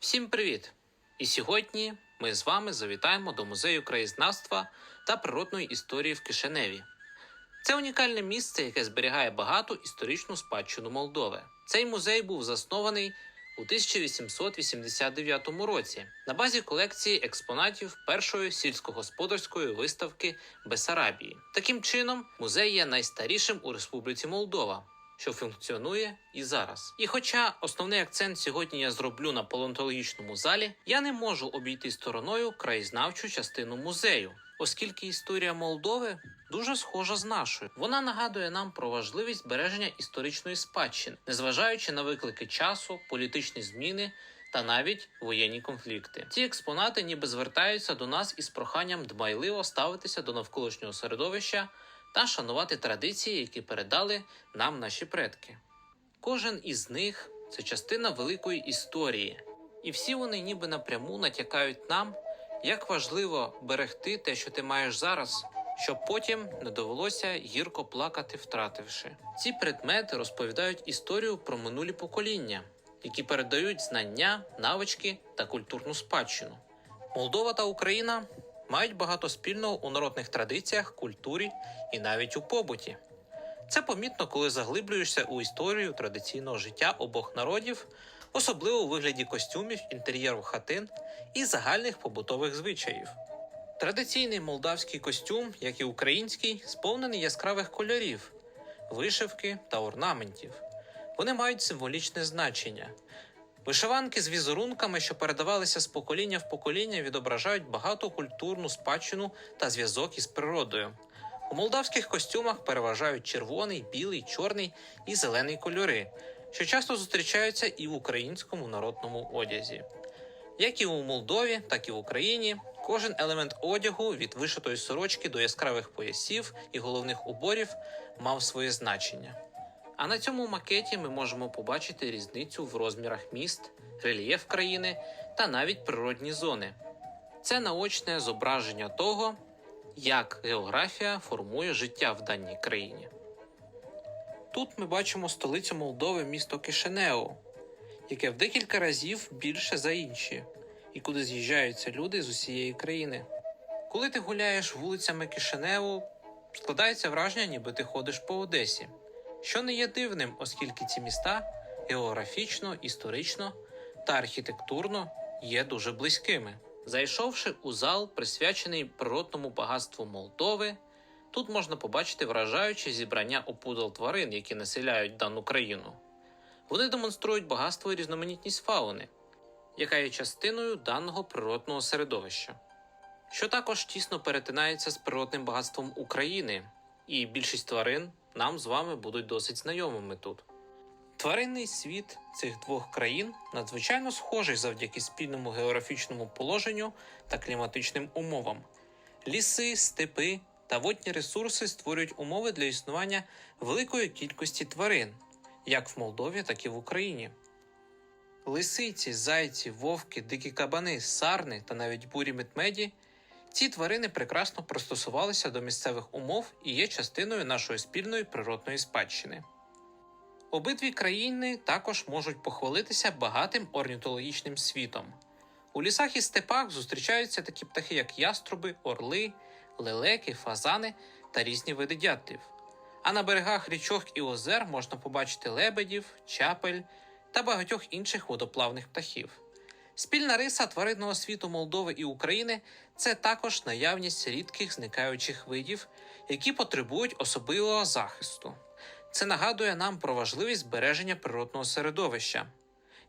Всім привіт! І сьогодні ми з вами завітаємо до музею краєзнавства та природної історії в Кишиневі. Це унікальне місце, яке зберігає багату історичну спадщину Молдови. Цей музей був заснований у 1889 році на базі колекції експонатів першої сільськогосподарської виставки Бесарабії. Таким чином, музей є найстарішим у Республіці Молдова, що функціонує і зараз. І хоча основний акцент сьогодні я зроблю на палеонтологічному залі, я не можу обійти стороною краєзнавчу частину музею, оскільки історія Молдови дуже схожа з нашою. Вона нагадує нам про важливість збереження історичної спадщини, незважаючи на виклики часу, політичні зміни. Та навіть воєнні конфлікти. Ці експонати ніби звертаються до нас із проханням дбайливо ставитися до навколишнього середовища та шанувати традиції, які передали нам наші предки. Кожен із них це частина великої історії, і всі вони ніби напряму натякають нам, як важливо берегти те, що ти маєш зараз, щоб потім не довелося гірко плакати, втративши. Ці предмети розповідають історію про минулі покоління, які передають знання, навички та культурну спадщину. Молдова та Україна мають багато спільного у народних традиціях, культурі і навіть у побуті. Це помітно, коли заглиблюєшся у історію традиційного життя обох народів, особливо у вигляді костюмів, інтер'єру хатин і загальних побутових звичаїв. Традиційний молдавський костюм, як і український, сповнений яскравих кольорів, вишивки та орнаментів. Вони мають символічне значення. Вишиванки з візерунками, що передавалися з покоління в покоління, відображають багату культурну спадщину та зв'язок із природою. У молдавських костюмах переважають червоний, білий, чорний і зелений кольори, що часто зустрічаються і в українському народному одязі. Як і у Молдові, так і в Україні, кожен елемент одягу від вишитої сорочки до яскравих поясів і головних уборів мав своє значення. А на цьому макеті ми можемо побачити різницю в розмірах міст, рельєф країни та навіть природні зони. Це наочне зображення того, як географія формує життя в даній країні. Тут ми бачимо столицю Молдови місто Кишинеу, яке в декілька разів більше за інші, і куди з'їжджаються люди з усієї країни. Коли ти гуляєш вулицями Кишиневу, складається враження, ніби ти ходиш по Одесі, що не є дивним, оскільки ці міста географічно, історично та архітектурно є дуже близькими. Зайшовши у зал, присвячений природному багатству Молдови, тут можна побачити вражаюче зібрання опудал тварин, які населяють дану країну. Вони демонструють багатство і різноманітність фауни, яка є частиною даного природного середовища, що також тісно перетинається з природним багатством України, і більшість тварин нам з вами будуть досить знайомими тут. Тваринний світ цих двох країн надзвичайно схожий завдяки спільному географічному положенню та кліматичним умовам. Ліси, степи та водні ресурси створюють умови для існування великої кількості тварин, як в Молдові, так і в Україні. Лисиці, зайці, вовки, дикі кабани, сарни та навіть бурі медмеді ці тварини прекрасно пристосувалися до місцевих умов і є частиною нашої спільної природної спадщини. Обидві країни також можуть похвалитися багатим орнітологічним світом. У лісах і степах зустрічаються такі птахи, як яструби, орли, лелеки, фазани та різні види дятлів. А на берегах річок і озер можна побачити лебедів, чапель та багатьох інших водоплавних птахів. Спільна риса тваринного світу Молдови і України це також наявність рідких зникаючих видів, які потребують особливого захисту. Це нагадує нам про важливість збереження природного середовища,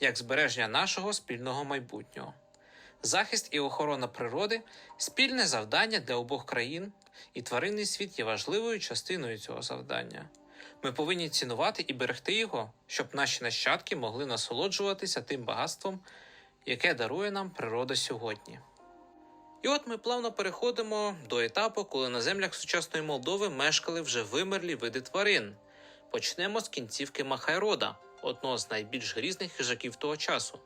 як збереження нашого спільного майбутнього. Захист і охорона природи спільне завдання для обох країн, і тваринний світ є важливою частиною цього завдання. Ми повинні цінувати і берегти його, щоб наші нащадки могли насолоджуватися тим багатством, яке дарує нам природа сьогодні. І от ми плавно переходимо до етапу, коли на землях сучасної Молдови мешкали вже вимерлі види тварин. Почнемо з кінцівки Махайрода, одного з найбільш грізних хижаків того часу.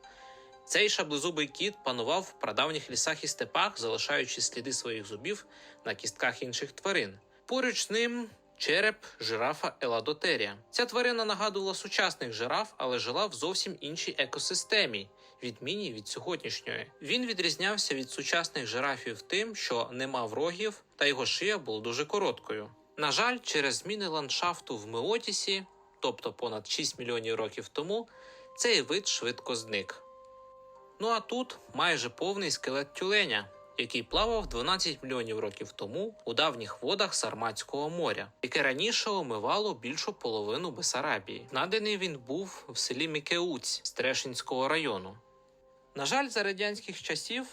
Цей шаблезубий кіт панував в прадавніх лісах і степах, залишаючи сліди своїх зубів на кістках інших тварин. Поруч з ним череп жирафа Еладотерія. Ця тварина нагадувала сучасних жираф, але жила в зовсім іншій екосистемі, відмінній від сьогоднішньої. Він відрізнявся від сучасних жирафів тим, що не мав рогів, та його шия була дуже короткою. На жаль, через зміни ландшафту в Меотісі, тобто понад 6 мільйонів років тому, цей вид швидко зник. Ну а тут майже повний скелет тюленя, який плавав 12 мільйонів років тому у давніх водах Сарматського моря, яке раніше омивало більшу половину Бесарабії. Наданий він був в селі Мікеуць Стрешинського району. На жаль, за радянських часів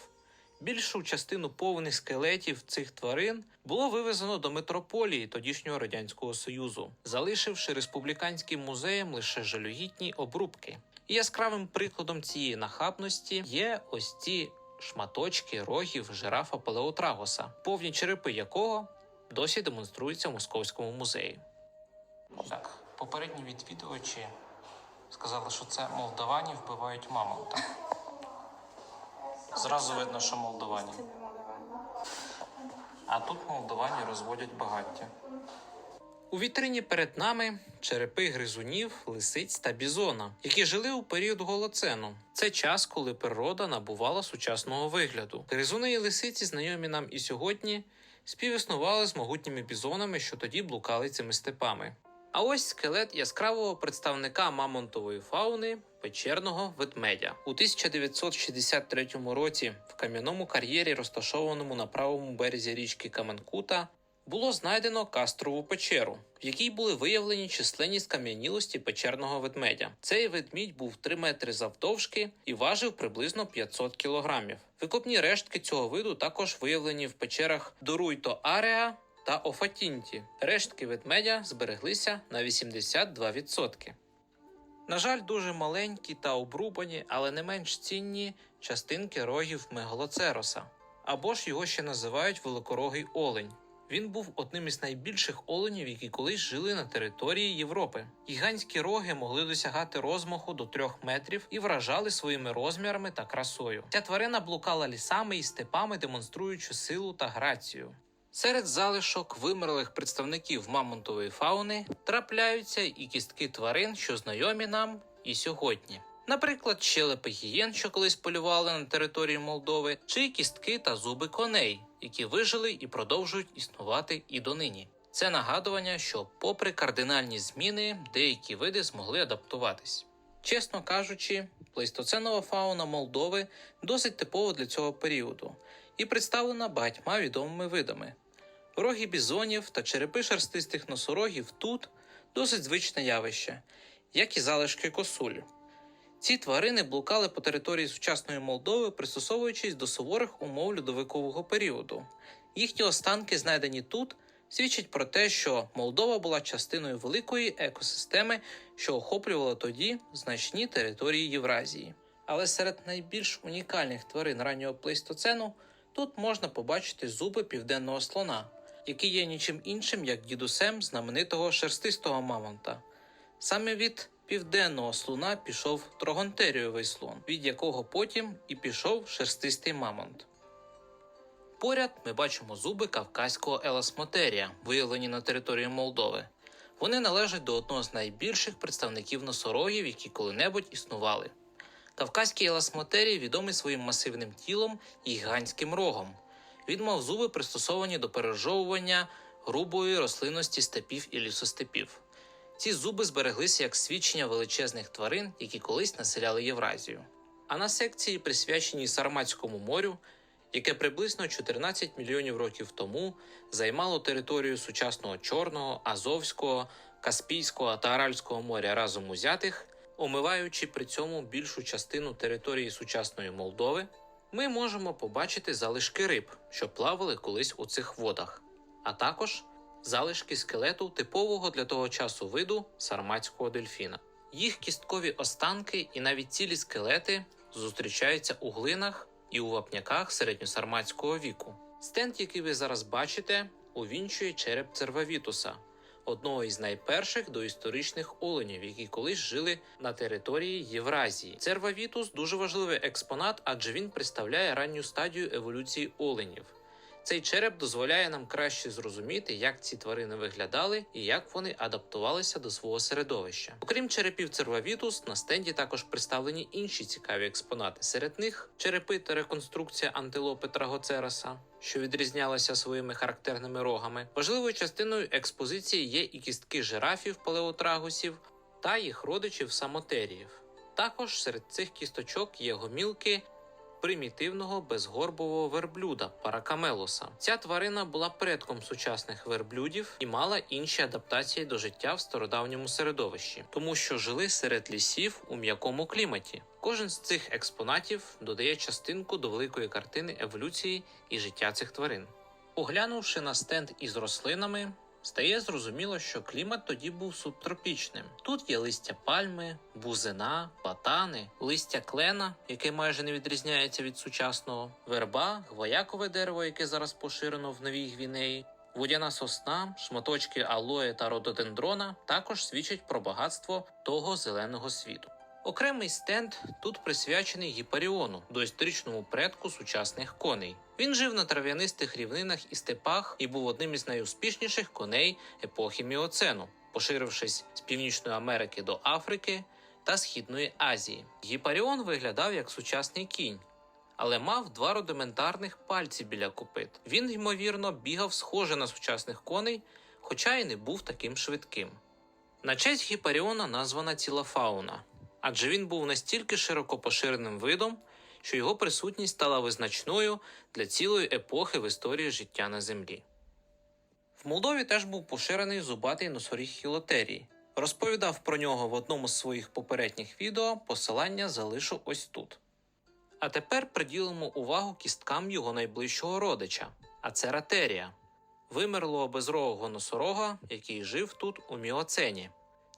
більшу частину повних скелетів цих тварин було вивезено до метрополії тодішнього радянського союзу, залишивши республіканським музеям лише жалюгідні обрубки. І яскравим прикладом цієї нахабності є ось ці шматочки рогів жирафа Палеотрагоса, повні черепи якого досі демонструються в московському музеї. Так, попередні відвідувачі сказали, що це молдавані вбивають мамонта. Зразу видно, що молдавані. Це. А тут молдавані розводять багаття. У вітрині перед нами черепи гризунів, лисиць та бізона, які жили у період голоцену. Це час, коли природа набувала сучасного вигляду. Гризуни і лисиці, знайомі нам і сьогодні, співіснували з могутніми бізонами, що тоді блукали цими степами. А ось скелет яскравого представника мамонтової фауни печерного ведмедя. У 1963 році в кам'яному кар'єрі, розташованому на правому березі річки Каменкута, було знайдено кастрову печеру, в якій були виявлені численні скам'янілості печерного ведмедя. Цей ведмідь був 3 метри завдовжки і важив приблизно 500 кілограмів. Викопні рештки цього виду також виявлені в печерах Доруйто Ареа та Офатінті. Рештки ведмедя збереглися на 82%. На жаль, дуже маленькі та обрубані, але не менш цінні частинки рогів мегалоцероса, або ж його ще називають великорогий олень. Він був одним із найбільших оленів, які колись жили на території Європи. Гігантські роги могли досягати розмаху до трьох метрів і вражали своїми розмірами та красою. Ця тварина блукала лісами і степами, демонструючи силу та грацію. Серед залишок вимерлих представників мамонтової фауни трапляються і кістки тварин, що знайомі нам і сьогодні. Наприклад, щелепи гієн, що колись полювали на території Молдови, чи кістки та зуби коней, які вижили і продовжують існувати і донині. Це нагадування, що, попри кардинальні зміни, деякі види змогли адаптуватись. Чесно кажучи, плейстоценова фауна Молдови досить типова для цього періоду і представлена багатьма відомими видами. Роги бізонів та черепи шерстистих носорогів тут досить звичне явище, як і залишки косуль. Ці тварини блукали по території сучасної Молдови, пристосовуючись до суворих умов льодовикового періоду. Їхні останки, знайдені тут, свідчать про те, що Молдова була частиною великої екосистеми, що охоплювала тоді значні території Євразії. Але серед найбільш унікальних тварин раннього плейстоцену тут можна побачити зуби південного слона, який є нічим іншим як дідусем знаменитого шерстистого мамонта. Саме від південного слона пішов трогонтеріовий слон, від якого потім і пішов шерстистий мамонт. Поряд ми бачимо зуби кавказького еласмотерія, виявлені на території Молдови. Вони належать до одного з найбільших представників носорогів, які коли-небудь існували. Кавказький еласмотерій відомий своїм масивним тілом і гігантським рогом. Він мав зуби пристосовані до пережовування грубої рослинності степів і лісостепів. Ці зуби збереглися як свідчення величезних тварин, які колись населяли Євразію. А на секції, присвяченій Сарматському морю, яке приблизно 14 мільйонів років тому займало територію сучасного Чорного, Азовського, Каспійського та Аральського моря разом узятих, омиваючи при цьому більшу частину території сучасної Молдови, ми можемо побачити залишки риб, що плавали колись у цих водах, а також залишки скелету типового для того часу виду сарматського дельфіна. Їх кісткові останки і навіть цілі скелети зустрічаються у глинах і у вапняках середньосарматського віку. Стенд, який ви зараз бачите, увінчує череп цервавітуса, одного із найперших доісторичних оленів, які колись жили на території Євразії. Цервавітус дуже важливий експонат, адже він представляє ранню стадію еволюції оленів. Цей череп дозволяє нам краще зрозуміти, як ці тварини виглядали і як вони адаптувалися до свого середовища. Окрім черепів цервавітус, на стенді також представлені інші цікаві експонати. Серед них черепи та реконструкція антилопи трагоцераса, що відрізнялася своїми характерними рогами. Важливою частиною експозиції є і кістки жирафів палеотрагусів та їх родичів самотеріїв. Також серед цих кісточок є гомілки примітивного безгорбового верблюда паракамелоса. Ця тварина була предком сучасних верблюдів і мала інші адаптації до життя в стародавньому середовищі, тому що жили серед лісів у м'якому кліматі. Кожен з цих експонатів додає частинку до великої картини еволюції і життя цих тварин. Поглянувши на стенд із рослинами, стає зрозуміло, що клімат тоді був субтропічним. Тут є листя пальми, бузина, платани, листя клена, яке майже не відрізняється від сучасного, верба, гвоякове дерево, яке зараз поширено в Новій Гвінеї. Водяна сосна, шматочки алоє та рододендрона також свідчать про багатство того зеленого світу. Окремий стенд тут присвячений гіпаріону, доісторичному предку сучасних коней. Він жив на трав'янистих рівнинах і степах і був одним із найуспішніших коней епохи Міоцену, поширившись з Північної Америки до Африки та Східної Азії. Гіпаріон виглядав як сучасний кінь, але мав два рудиментарних пальці біля копит. Він, ймовірно, бігав схоже на сучасних коней, хоча й не був таким швидким. На честь гіпаріона названа ціла фауна, адже він був настільки широко поширеним видом, що його присутність стала визначною для цілої епохи в історії життя на землі. В Молдові теж був поширений зубатий носоріг хілотерії. Розповідав про нього в одному з своїх попередніх відео, посилання залишу ось тут. А тепер приділимо увагу кісткам його найближчого родича, а це ратерія, вимерлого безрогого носорога, який жив тут у Міоцені.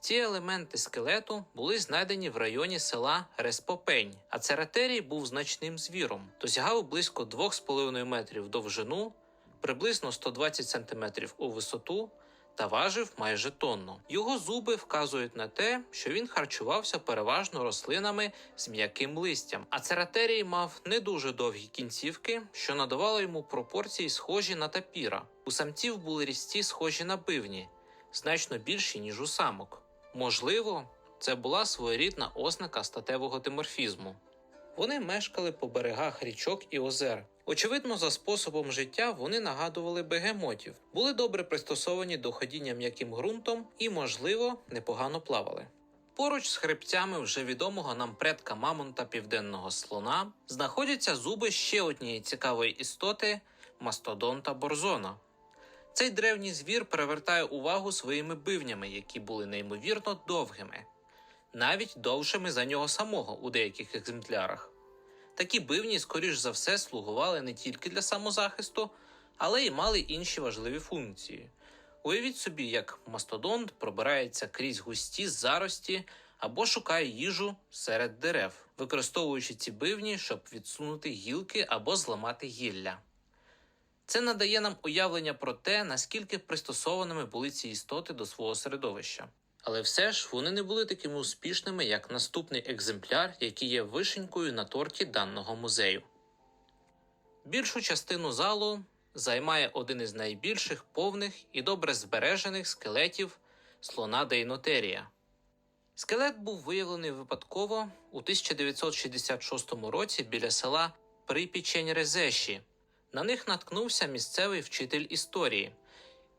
Ці елементи скелету були знайдені в районі села Респопень, а цератерій був значним звіром, досягав близько 2,5 метрів довжину, приблизно 120 см у висоту та важив майже тонну. Його зуби вказують на те, що він харчувався переважно рослинами з м'яким листям, а цератерій мав не дуже довгі кінцівки, що надавало йому пропорції схожі на тапіра. У самців були різці схожі на пивні, значно більші ніж у самок. Можливо, це була своєрідна ознака статевого диморфізму. Вони мешкали по берегах річок і озер. Очевидно, за способом життя вони нагадували бегемотів, були добре пристосовані до ходіння м'яким ґрунтом і, можливо, непогано плавали. Поруч з хребцями вже відомого нам предка мамонта південного слона знаходяться зуби ще однієї цікавої істоти мастодонта борзона. Цей древній звір привертає увагу своїми бивнями, які були неймовірно довгими, навіть довшими за нього самого у деяких екземплярах. Такі бивні, скоріш за все, слугували не тільки для самозахисту, але й мали інші важливі функції. Уявіть собі, як мастодонт пробирається крізь густі зарості або шукає їжу серед дерев, використовуючи ці бивні, щоб відсунути гілки або зламати гілля. Це надає нам уявлення про те, наскільки пристосованими були ці істоти до свого середовища. Але все ж вони не були такими успішними, як наступний екземпляр, який є вишенькою на торті даного музею. Більшу частину залу займає один із найбільших повних і добре збережених скелетів слона Дейнотерія. Скелет був виявлений випадково у 1966 році біля села Припічень-Резеші. На них наткнувся місцевий вчитель історії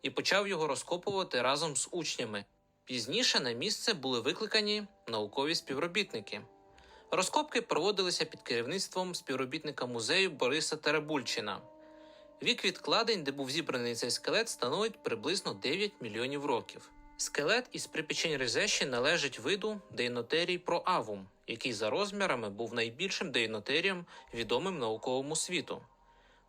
і почав його розкопувати разом з учнями. Пізніше на місце були викликані наукові співробітники. Розкопки проводилися під керівництвом співробітника музею Бориса Теребульчина. Вік відкладень, де був зібраний цей скелет, становить приблизно 9 мільйонів років. Скелет із припечень Резеші належить виду дейнотерій проавум, який за розмірами був найбільшим дейнотерієм відомим науковому світу.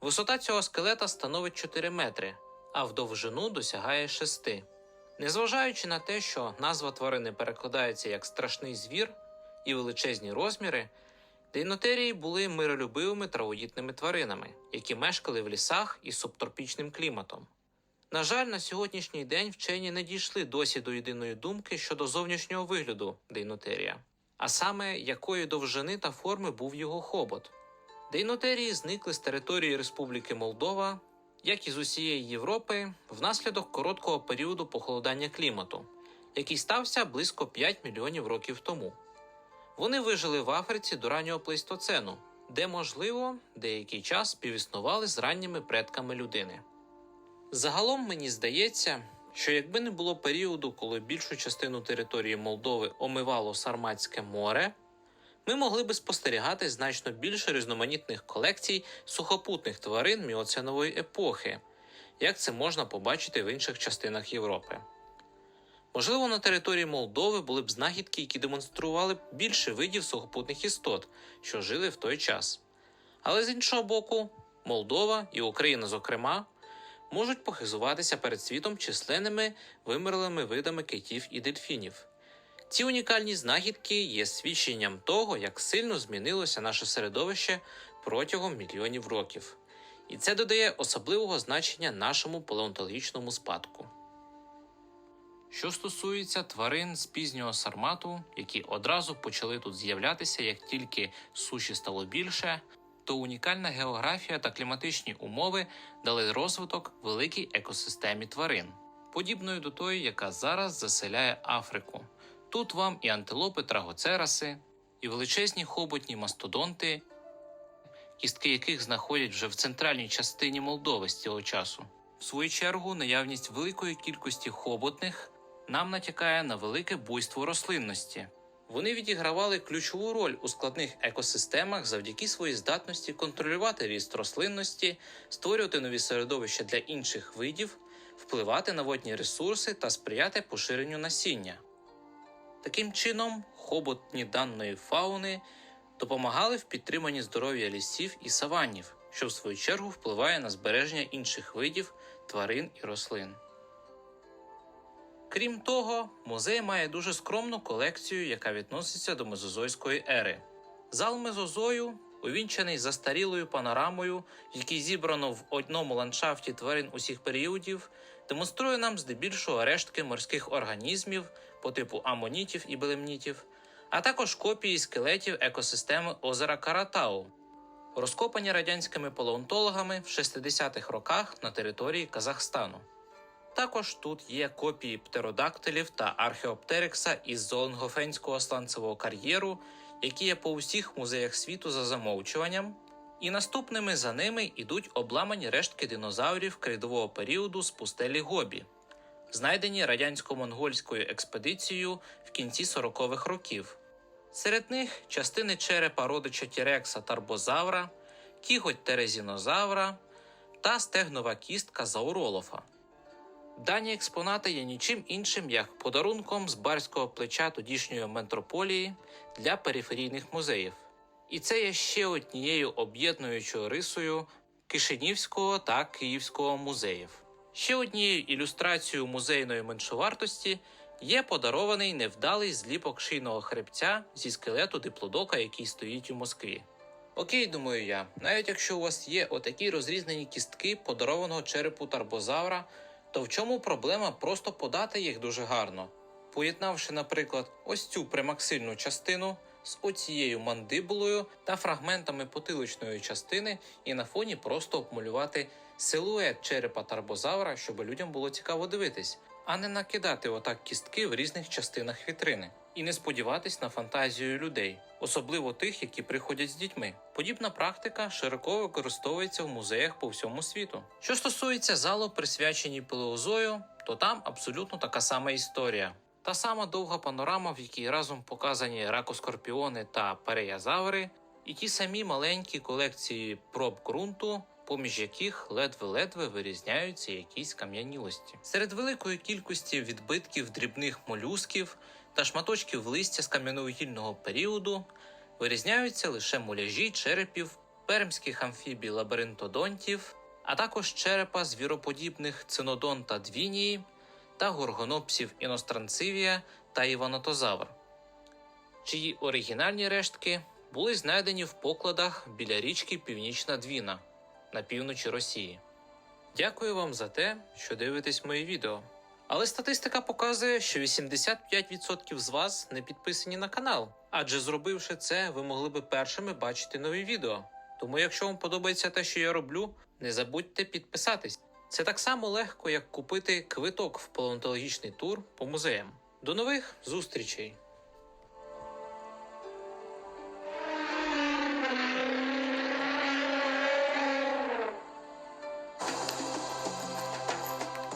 Висота цього скелета становить 4 метри, а в довжину досягає 6. Незважаючи на те, що назва тварини перекладається як страшний звір і величезні розміри, дейнотерії були миролюбивими травоїдними тваринами, які мешкали в лісах із субтропічним кліматом. На жаль, на сьогоднішній день вчені не дійшли досі до єдиної думки щодо зовнішнього вигляду дейнотерія, а саме якої довжини та форми був його хобот. Дейнотерії зникли з території Республіки Молдова як і з усієї Європи, внаслідок короткого періоду похолодання клімату, який стався близько 5 мільйонів років тому. Вони вижили в Африці до раннього плейстоцену, де, можливо, деякий час співіснували з ранніми предками людини. Загалом мені здається, що якби не було періоду, коли більшу частину території Молдови омивало Сарматське море, ми могли би спостерігати значно більше різноманітних колекцій сухопутних тварин міоценової епохи, як це можна побачити в інших частинах Європи. Можливо, на території Молдови були б знахідки, які демонстрували б більше видів сухопутних істот, що жили в той час. Але з іншого боку, Молдова і Україна, зокрема, можуть похизуватися перед світом численними вимерлими видами китів і дельфінів. Ці унікальні знахідки є свідченням того, як сильно змінилося наше середовище протягом мільйонів років, і це додає особливого значення нашому палеонтологічному спадку. Що стосується тварин з пізнього сармату, які одразу почали тут з'являтися, як тільки суші стало більше, то унікальна географія та кліматичні умови дали розвиток великій екосистемі тварин, подібної до тої, яка зараз заселяє Африку. Тут вам і антилопи трагоцераси, і величезні хоботні мастодонти, кістки яких знаходять вже в центральній частині Молдови з цього часу. В свою чергу, наявність великої кількості хоботних нам натякає на велике буйство рослинності. Вони відігравали ключову роль у складних екосистемах завдяки своїй здатності контролювати ріст рослинності, створювати нові середовища для інших видів, впливати на водні ресурси та сприяти поширенню насіння. Таким чином, хоботні даної фауни допомагали в підтриманні здоров'я лісів і саванів, що в свою чергу впливає на збереження інших видів тварин і рослин. Крім того, музей має дуже скромну колекцію, яка відноситься до мезозойської ери. Зал мезозою, увінчений застарілою панорамою, в якій зібрано в одному ландшафті тварин усіх періодів, демонструє нам здебільшого рештки морських організмів по типу амонітів і белемнітів, а також копії скелетів екосистеми озера Каратау, розкопані радянськими палеонтологами в 60-х роках на території Казахстану. Також тут є копії птеродактилів та археоптерикса із Золенгофенського сланцевого кар'єру, які є по усіх музеях світу за замовчуванням, і наступними за ними йдуть обламані рештки динозаврів кридового періоду з пустелі Гобі, знайдені радянсько-монгольською експедицією в кінці 40-х років. Серед них частини черепа родича Тірекса тарбозавра, кіготь терезінозавра та стегнова кістка зауролофа. Дані експонати є нічим іншим, як подарунком з барського плеча тодішньої метрополії для периферійних музеїв. І це є ще однією об'єднуючою рисою Кишинівського та Київського музеїв. Ще однією ілюстрацією музейної меншовартості є подарований невдалий зліпок шийного хребця зі скелету диплодока, який стоїть у Москві. Окей, думаю я, навіть якщо у вас є отакі розрізнені кістки подарованого черепу тарбозавра, то в чому проблема просто подати їх дуже гарно, поєднавши, наприклад, ось цю примаксильну частину з оцією мандибулою та фрагментами потиличної частини, і на фоні просто обмалювати силует черепа тарбозавра, щоб людям було цікаво дивитись, а не накидати отак кістки в різних частинах вітрини. І не сподіватись на фантазію людей, особливо тих, які приходять з дітьми. Подібна практика широко використовується в музеях по всьому світу. Що стосується залу, присвяченій палеозою, то там абсолютно така сама історія. Та сама довга панорама, в якій разом показані ракоскорпіони та переязаври, і ті самі маленькі колекції проб ґрунту, поміж яких ледве-ледве вирізняються якісь кам'янілості. Серед великої кількості відбитків дрібних молюсків та шматочків листя з кам'яновугільного періоду вирізняються лише муляжі черепів пермських амфібій лабиринтодонтів, а також черепа звіроподібних цинодонта двінії та горгонопсів іностранцивія та іванотозавр, чиї оригінальні рештки були знайдені в покладах біля річки Північна Двіна на півночі Росії. Дякую вам за те, що дивитесь мої відео. Але статистика показує, що 85% з вас не підписані на канал, адже зробивши це, ви могли би першими бачити нові відео. Тому, якщо вам подобається те, що я роблю, не забудьте підписатись. Це так само легко, як купити квиток в палеонтологічний тур по музеям. До нових зустрічей!